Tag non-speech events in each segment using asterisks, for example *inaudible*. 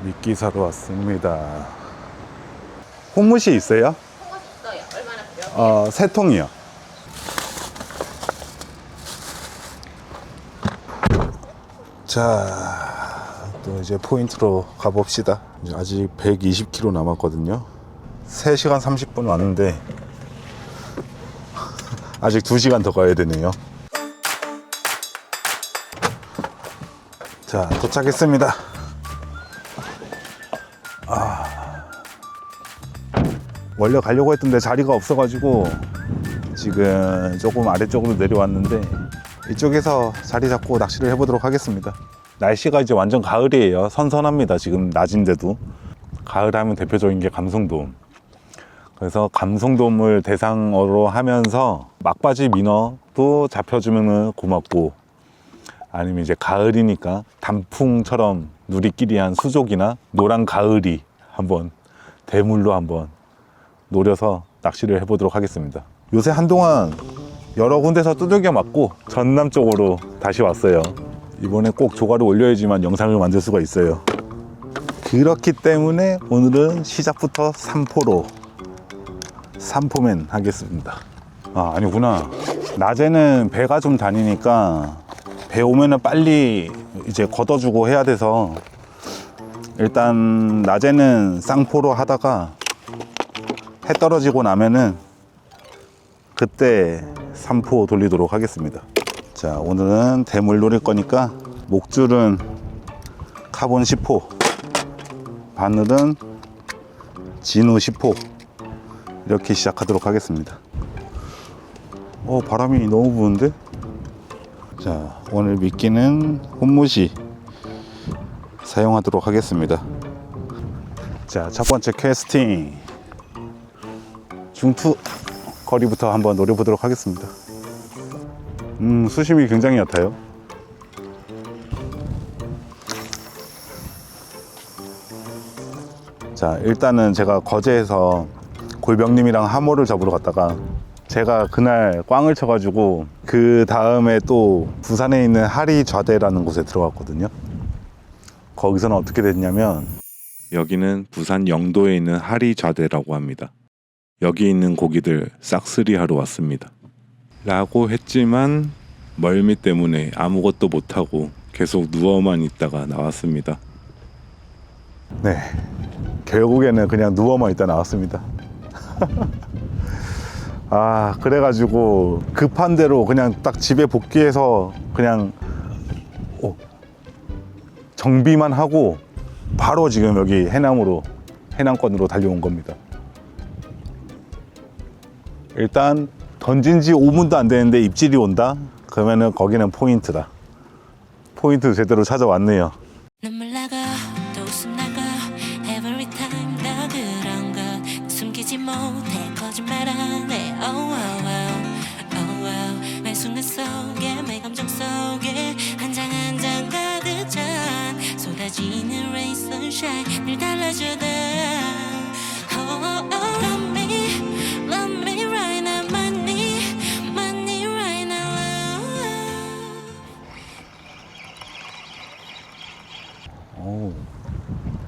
미끼 사러 왔습니다. 혼무시 있어요? 통화 있어요. 얼마나 필요? 어, 세 통이요. 자, 또 이제 포인트로 가봅시다. 이제 아직 120km 남았거든요. 3시간 30분 왔는데, 아직 2시간 더 가야 되네요. 자, 도착했습니다. 원래 가려고 했던데 자리가 없어가지고 지금 조금 아래쪽으로 내려왔는데 이쪽에서 자리 잡고 낚시를 해보도록 하겠습니다. 날씨가 이제 완전 가을이에요. 선선합니다. 지금 낮인데도 가을 하면 대표적인 게 감성돔. 그래서 감성돔을 대상으로 하면서 막바지 민어도 잡혀주면 고맙고 아니면 이제 가을이니까 단풍처럼 누리끼리한 수족이나 노란 가을이 한번 대물로 한번 노려서 낚시를 해보도록 하겠습니다. 요새 한동안 여러 군데서 두들겨 맞고 전남 쪽으로 다시 왔어요. 이번에 꼭 조가를 올려야지만 영상을 만들 수가 있어요. 그렇기 때문에 오늘은 시작부터 삼포로 삼포맨 하겠습니다. 아 아니구나. 낮에는 배가 좀 다니니까 배 오면은 빨리 이제 걷어주고 해야 돼서 일단 낮에는 쌍포로 하다가 해 떨어지고 나면은 그때 삼포 돌리도록 하겠습니다. 자, 오늘은 대물 노릴 거니까 목줄은 카본 10호, 바늘은 진우 10호 이렇게 시작하도록 하겠습니다. 어, 바람이 너무 부는데? 자, 오늘 미끼는 혼무시 사용하도록 하겠습니다. 자, 첫 번째 캐스팅. 중투 거리부터 한번 노려보도록 하겠습니다. 음, 수심이 굉장히 얕아요. 자, 일단은 제가 거제에서 골병님이랑 하모를 잡으러 갔다가 제가 그날 꽝을 쳐가지고 그 다음에 또 부산에 있는 하리 좌대라는 곳에 들어갔거든요. 거기서는 어떻게 됐냐면 여기는 부산 영도에 있는 하리 좌대라고 합니다. 여기 있는 고기들 싹쓸이 하러 왔습니다. 라고 했지만 멀미 때문에 아무것도 못하고 계속 누워만 있다가 나왔습니다. 네. 결국에는 그냥 누워만 있다 나왔습니다. *laughs* 아, 그래가지고 급한 대로 그냥 딱 집에 복귀해서 그냥 어, 정비만 하고 바로 지금 여기 해남으로, 해남권으로 달려온 겁니다. 일단 던진 지 5분도 안 되는데 입질이 온다? 그러면은 거기는 포인트다. 포인트 제대로 찾아왔네요. 눈물 나가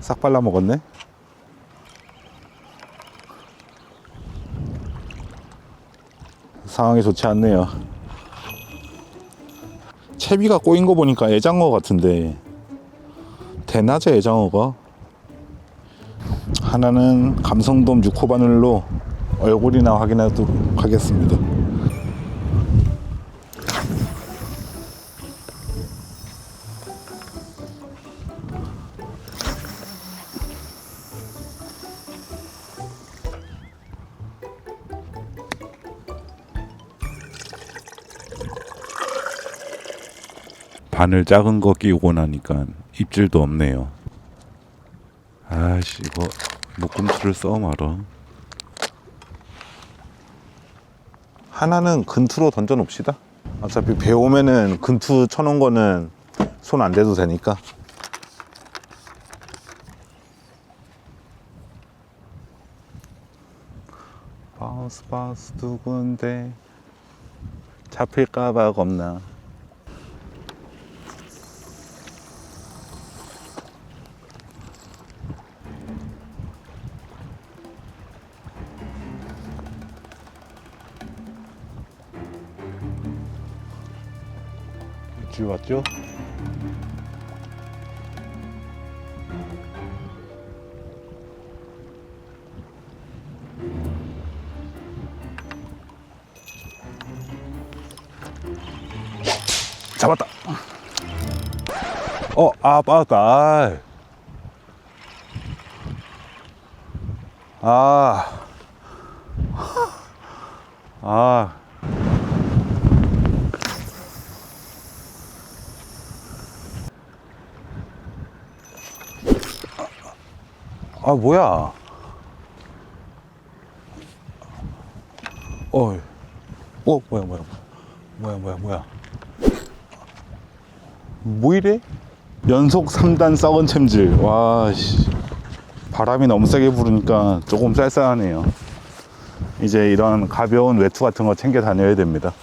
싹 발라 먹었네. 상황이 좋지 않네요. 채비가 꼬인 거 보니까 애장어 같은데 대낮에 애장어가 하나는 감성돔 6호 바늘로 얼굴이나 확인하도록 하겠습니다. 바늘 작은 거 끼우고 나니까 입질도 없네요. 아씨 이거 목금치를 써 말아. 하나는 근투로 던져 놓읍시다. 어차피 배 오면은 근투 쳐놓은 거는 손 안 대도 되니까. 바우스 바우스 두 군데 잡힐까봐 겁나. 입질 왔죠? 잡았다. 어, 아, 빠졌다. 아. 아. 아. 아, 뭐야. 어, 어, 뭐야, 뭐야, 뭐야, 뭐야, 뭐야. 뭐 이래? 연속 3단 썩은 챔질. 와, 씨. 바람이 너무 세게 부르니까 조금 쌀쌀하네요. 이제 이런 가벼운 외투 같은 거 챙겨 다녀야 됩니다.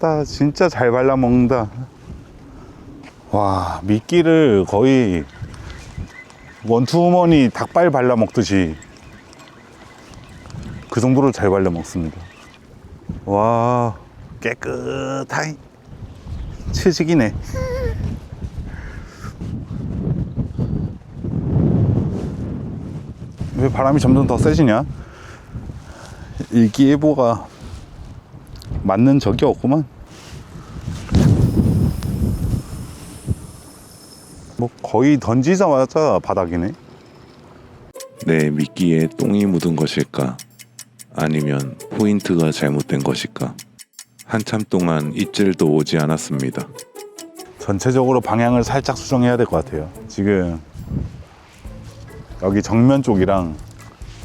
와, 따 진짜 잘 발라 먹는다. 와, 미끼를 거의 원투머니 닭발 발라 먹듯이 그 정도로 잘 발라 먹습니다. 와, 깨끗하이 채직이네. 왜 바람이 점점 더 세지냐? 일기예보가 맞는 적이 없구만. 뭐 거의 던지자마자 바닥이네. 내 미끼에 똥이 묻은 것일까? 아니면 포인트가 잘못된 것일까? 한참 동안 입질도 오지 않았습니다. 전체적으로 방향을 살짝 수정해야 될 것 같아요. 지금 여기 정면 쪽이랑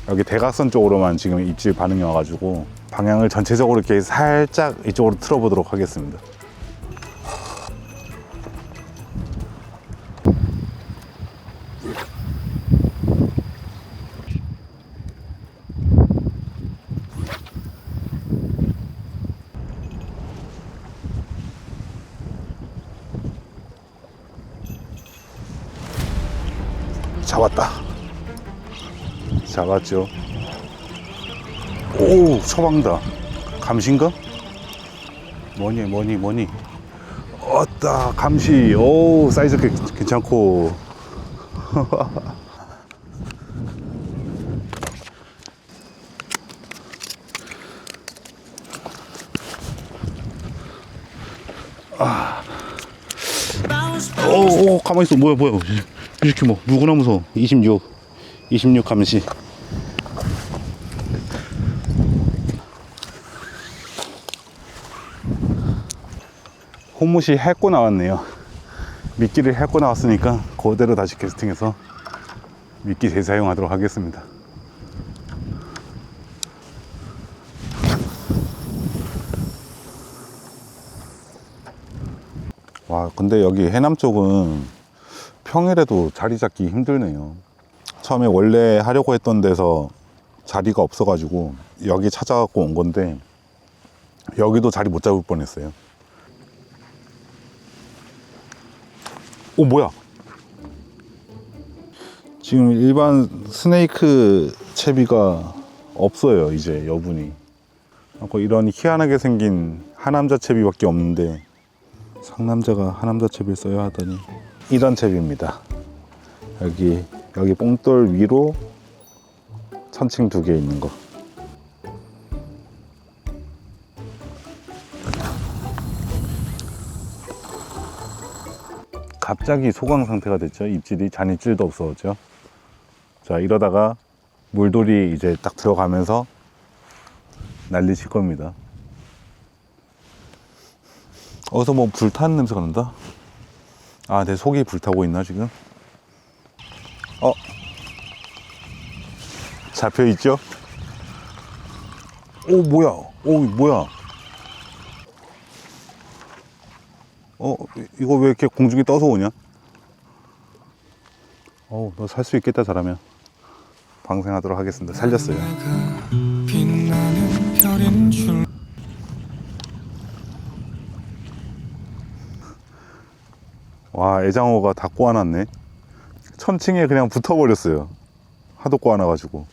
여기 대각선 쪽으로만 지금 입질 반응이 와가지고 방향을 전체적으로 이렇게 살짝 이쪽으로 틀어보도록 하겠습니다. 잡았다. 잡았죠. 오, 처방다. 감시인가? 뭐니, 뭐니, 뭐니. 어따, 감시. 오, 사이즈 괜- 괜찮고. 아. *laughs* 오, 오, 가만히 있어. 뭐야, 뭐야. 이렇게 뭐, 누구나 무서워. 26. 26 감시. 호무시 해고 나왔네요. 미끼를 해고 나왔으니까 그대로 다시 캐스팅해서 미끼 재사용하도록 하겠습니다. 와, 근데 여기 해남 쪽은 평일에도 자리 잡기 힘들네요. 처음에 원래 하려고 했던 데서 자리가 없어가지고 여기 찾아갖고 온 건데 여기도 자리 못 잡을 뻔했어요. 오 뭐야? 지금 일반 스네이크 채비가 없어요 이제 여분이. 그 이런 희한하게 생긴 하남자 채비밖에 없는데 상남자가 하남자 채비를 써야 하더니 이런 채비입니다. 여기 여기 뽕돌 위로 천칭 두 개 있는 거. 갑자기 소강 상태가 됐죠. 입질이 잔입질도 없어졌죠. 자 이러다가 물돌이 이제 딱 들어가면서 칠 겁니다. 어디서 뭐 불타는 냄새가 난다. 아, 내 속이 불타고 있나 지금? 어, 잡혀 있죠? 오, 뭐야? 오, 뭐야? 어, 이- 이거 왜 이렇게 공중에 떠서 오냐? 어, 너살 수 있겠다 잘하면 방생하도록 하겠습니다. 살렸어요. *laughs* 와, 애장어가 다 꼬아놨네. 천칭에 그냥 붙어버렸어요. 하도 꼬아놔가지고.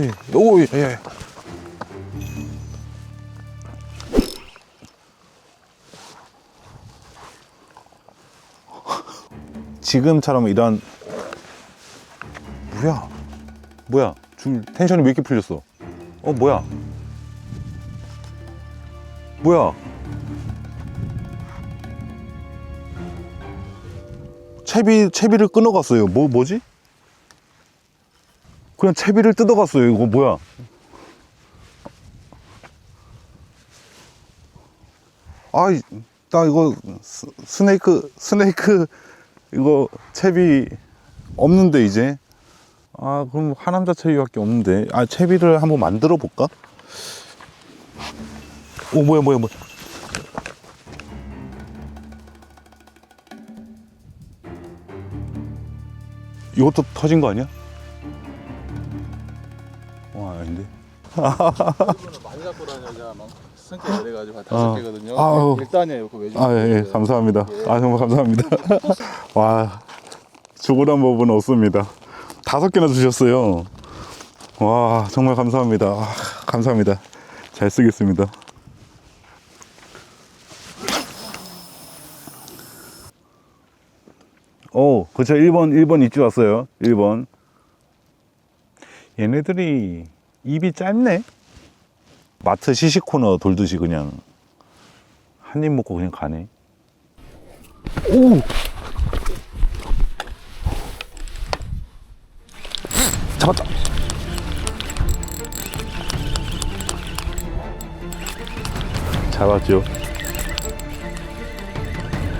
오이, 오이, 예. 지금처럼 이런 뭐야? 뭐야? 지금 텐션이 왜 이렇게 풀렸어? 어 뭐야? 뭐야? 채비 채비를 끊어갔어요. 뭐 뭐지? 그냥 채비를 뜯어갔어요. 이거 뭐야? 아이 나 이거 스, 스네이크 스네이크 이거 채비 없는데 이제 아 그럼 하남자 채비밖에 없는데 아 채비를 한번 만들어 볼까? 오 뭐야 뭐야 뭐야 이것도 터진 거 아니야? 와 아닌데 많이 갖고 다녀야 막 성격 그래가지고 한 다섯 아. 개거든요. 아우. 일단이에요. 그거 왜 아, 예, 예, 감사합니다. 아, 정말 감사합니다. *laughs* 와, 죽으란 법은 없습니다. 다섯 개나 주셨어요. 와, 정말 감사합니다. 아, 감사합니다. 잘 쓰겠습니다. 오, 그쵸. 1번, 1번 입주 왔어요. 1번. 얘네들이 입이 짧네? 마트 시식 코너 돌듯이 그냥 한 입 먹고 그냥 가네. 오! 잡았다. 잡았죠.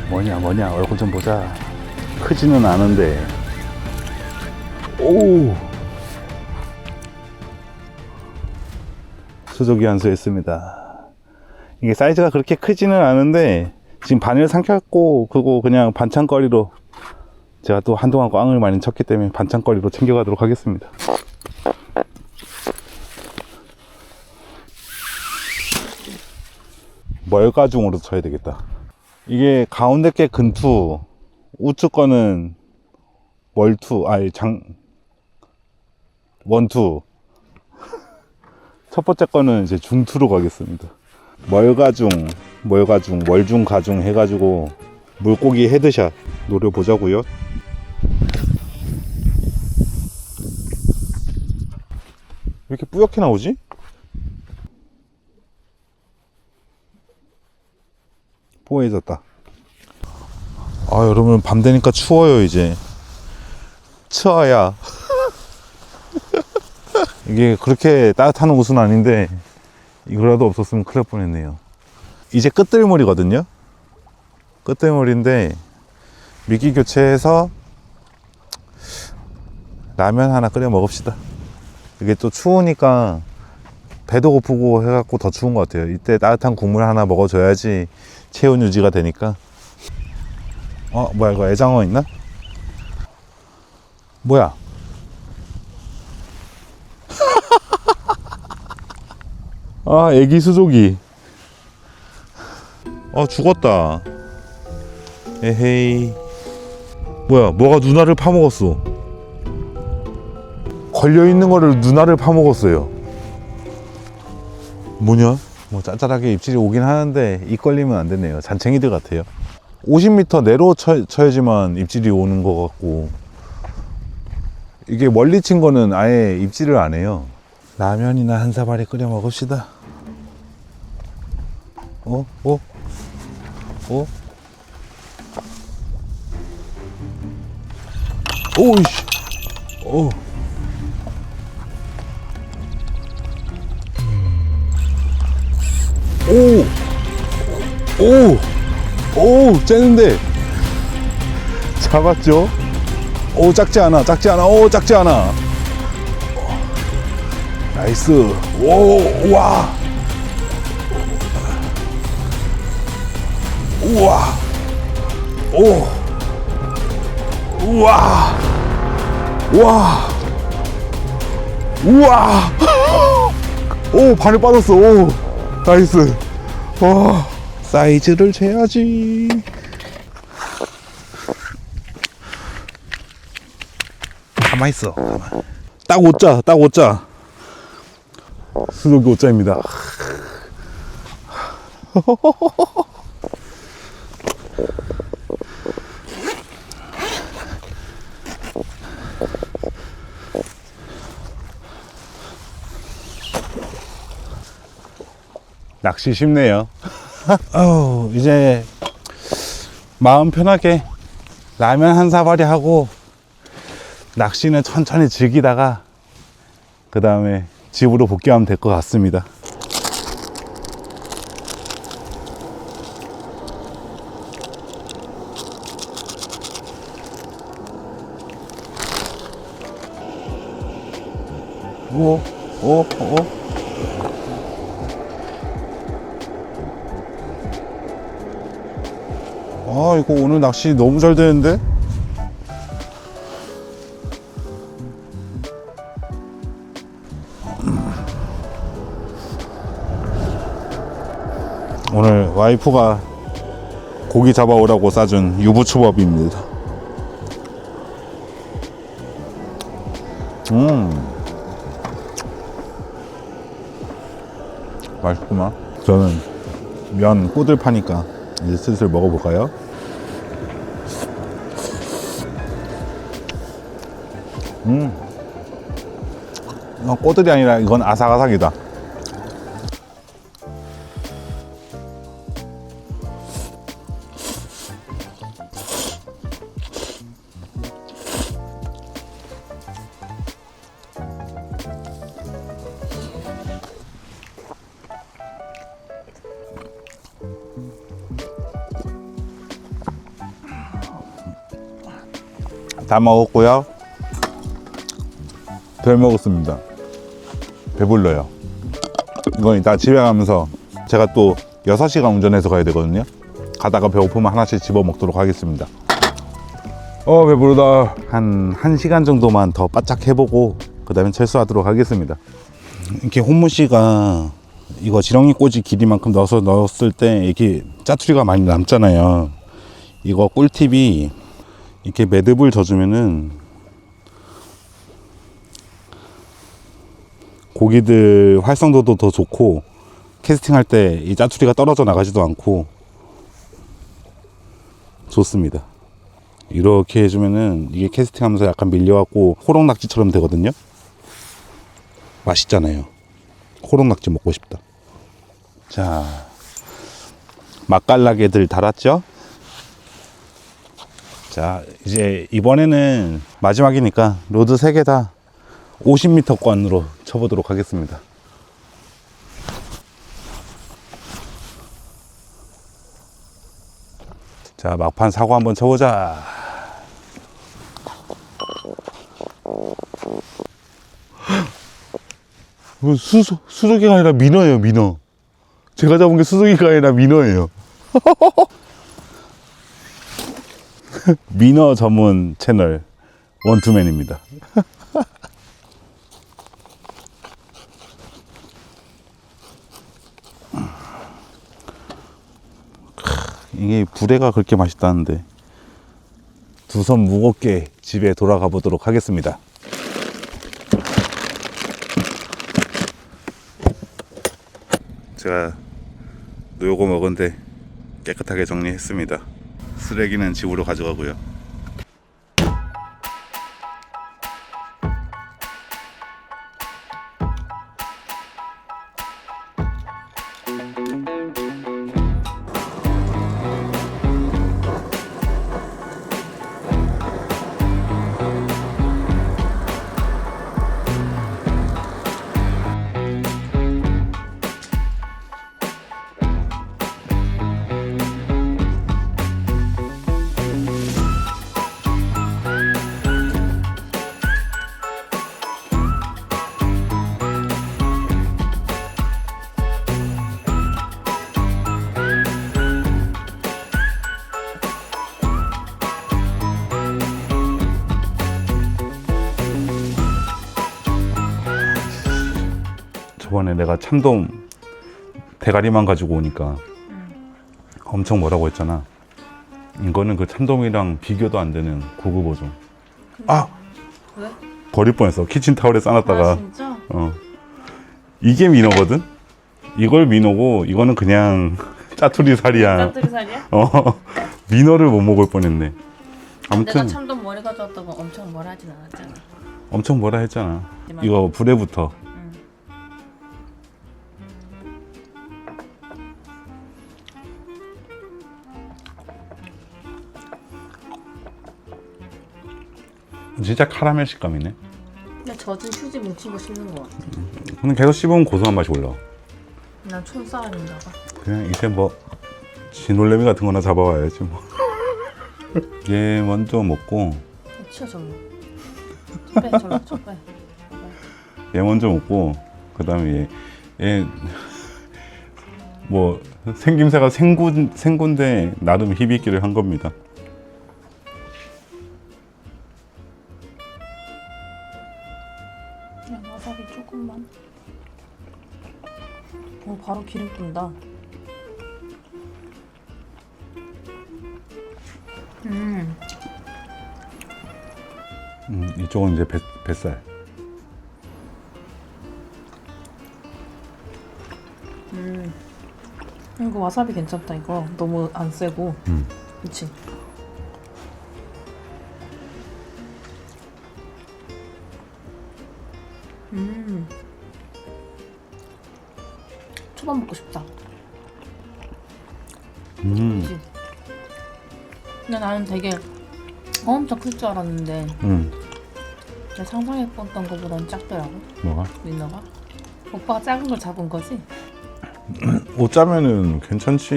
뭐냐, 뭐냐, 얼굴 좀 보자. 크지는 않은데. 오! 수족이 한수했습니다. 이게 사이즈가 그렇게 크지는 않은데 지금 바늘 삼켰고 그거 그냥 반찬거리로 제가 또 한동안 꽝을 많이 쳤기 때문에 반찬거리로 챙겨가도록 하겠습니다. 멀가중으로 쳐야 되겠다. 이게 가운데 게 근투, 우측 거는 월투, 아니 장 원투. 첫 번째 거는 이제 중투로 가겠습니다. 멀가중, 멀가중, 월중 가중 해가지고 물고기 헤드샷 노려보자고요. 왜 이렇게 뿌옇게 나오지? 뽀해졌다. 아 여러분 밤 되니까 추워요 이제. 추워야. 이게 그렇게 따뜻한 옷은 아닌데 이거라도 없었으면 큰일 날 뻔했네요. 이제 끝들물이거든요. 끝들물인데 미끼 교체해서 라면 하나 끓여 먹읍시다. 이게 또 추우니까 배도 고프고 해갖고 더 추운 것 같아요. 이때 따뜻한 국물 하나 먹어줘야지 체온 유지가 되니까. 어, 뭐야, 이거 애장어 있나? 뭐야? 아, 애기 수족이. 아, 죽었다. 에헤이. 뭐야, 뭐가 누나를 파먹었어. 걸려있는 거를 누나를 파먹었어요. 뭐냐? 뭐 짠짠하게 입질이 오긴 하는데 입 걸리면 안 되네요. 잔챙이들 같아요. 50m 내로 쳐, 쳐야지만 입질이 오는 것 같고 이게 멀리 친 거는 아예 입질을 안 해요. 라면이나 한 사발에 끓여 먹읍시다. 어? 어? 어? 오이씨. 어. 오! 오! 오! 째는데! 잡았죠? 오, 작지 않아, 작지 않아, 오, 작지 않아. 나이스. 오, 와. 우와. 오. 우와. 와. 우와. *gasps* 오, 바늘 빠졌어. 오. 나이스. 와. 사이즈를 재야지. 가만 있어. 가만. 딱 5자, 딱 5자. 수족이 5자입니다. *laughs* 낚시 쉽네요. *laughs* 어우, 이제 마음 편하게 라면 한 사발이 하고 낚시는 천천히 즐기다가 그 다음에 집으로 복귀하면 될 것 같습니다. 오, 오, 오. 아, 이거 오늘 낚시 너무 잘 되는데? 오늘 와이프가 고기 잡아오라고 싸준 유부초밥입니다. 음. 맛있구만. 저는 면 꼬들 파니까 이제 슬슬 먹어볼까요? 음. 이건 꼬들이 아니라 이건 아삭아삭이다. 다 먹었고요. 덜 먹었습니다. 배불러요. 이건 이따 집에 가면서 제가 또 6시간 운전해서 가야 되거든요. 가다가 배고프면 하나씩 집어 먹도록 하겠습니다. 어, 배부르다. 한 1시간 정도만 더 바짝 해보고 그 다음에 철수하도록 하겠습니다. 이렇게 혼무씨가 이거 지렁이 꽂이 길이만큼 넣어서 넣었을 때 이렇게 짜투리가 많이 남잖아요. 이거 꿀팁이 이렇게 매듭을 져주면은 고기들 활성도도 더 좋고 캐스팅할 때 이 짜투리가 떨어져 나가지도 않고 좋습니다. 이렇게 해주면은 이게 캐스팅하면서 약간 밀려갖고 호롱낙지처럼 되거든요. 맛있잖아요. 호롱낙지 먹고 싶다. 자, 맛깔나게들 달았죠? 자, 이제 이번에는 마지막이니까 로드 3개 다 50m권으로 쳐보도록 하겠습니다. 자, 막판 사고 한번 쳐보자. 뭐 수소, 수소기가 아니라 민어예요, 민어. 제가 잡은 게 수소기가 아니라 민어예요. *laughs* 민어 전문 채널 원투맨입니다. *laughs* 이게 부대가 그렇게 맛있다는데 두 손 무겁게 집에 돌아가 보도록 하겠습니다. 제가 요거 먹은데 깨끗하게 정리했습니다. 쓰레기는 집으로 가져가고요. 저번에 내가 참돔 대가리만 가지고 오니까 엄청 뭐라고 했잖아. 이거는 그 참돔이랑 비교도 안 되는 고급 어종. 아 왜? 버릴 뻔했어. 키친타올에 싸놨다가. 아 진짜? 어. 이게 민어거든? 이걸 민어고, 이거는 그냥 *laughs* 짜투리 살이야. 짠뜨리 살이야? *laughs* 어. 민어를 못 먹을 뻔했네. 내가 아무튼, 참돔 머리 가져왔다고 엄청 뭐라 하진 않았잖아. 엄청 뭐라 했잖아. 이거 불에 붙어. 진짜 카라멜 식감이네. 그냥 젖은 휴지 뭉치고 씹는 거 같아. 근데 계속 씹으면 고소한 맛이 올라. 난 촌사람인가 봐. 그냥 이제 뭐, 진올레미 같은 거나 잡아와야지 뭐. *laughs* 얘 먼저 먹고, 치워 절로. 빼 절로 쳐 빼. 얘 먼저 먹고 그 다음에 얘, 얘 뭐, 생김새가 생군, 생군데 나름 희비기를 한 겁니다. 뜬다. 음. 음, 이쪽은 이제 뱃, 뱃살. 음. 이거 와사비 괜찮다 이거 너무 안 세고. 음. 그렇지. 클줄 알았는데 음, 내가 상상했던 것보단 작더라고 뭐가? 민너가. 오빠가 작은 걸 잡은 거지? *clears throat* 옷 짜면은 괜찮지.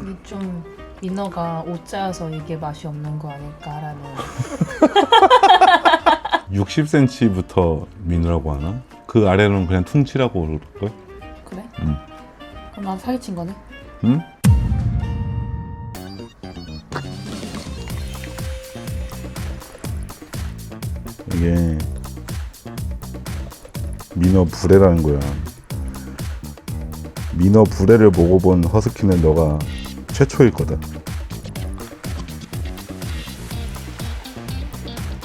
이게 좀 민어가 옷 짜여서 이게 맛이 없는 거 아닐까라는 *laughs* 60cm부터 민우라고 하나? 그 아래는 그냥 퉁치라고 그럴걸? 그래? 음. 그럼 난 사기친 거네? 응? 게 민어 불에라는 거야. 민어 불에를 먹어본 허스키는 너가 최초일 거다.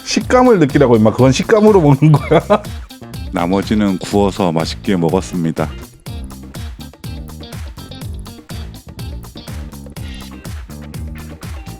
식감을 느끼라고 임마 그건 식감으로 먹는 거야. *laughs* 나머지는 구워서 맛있게 먹었습니다.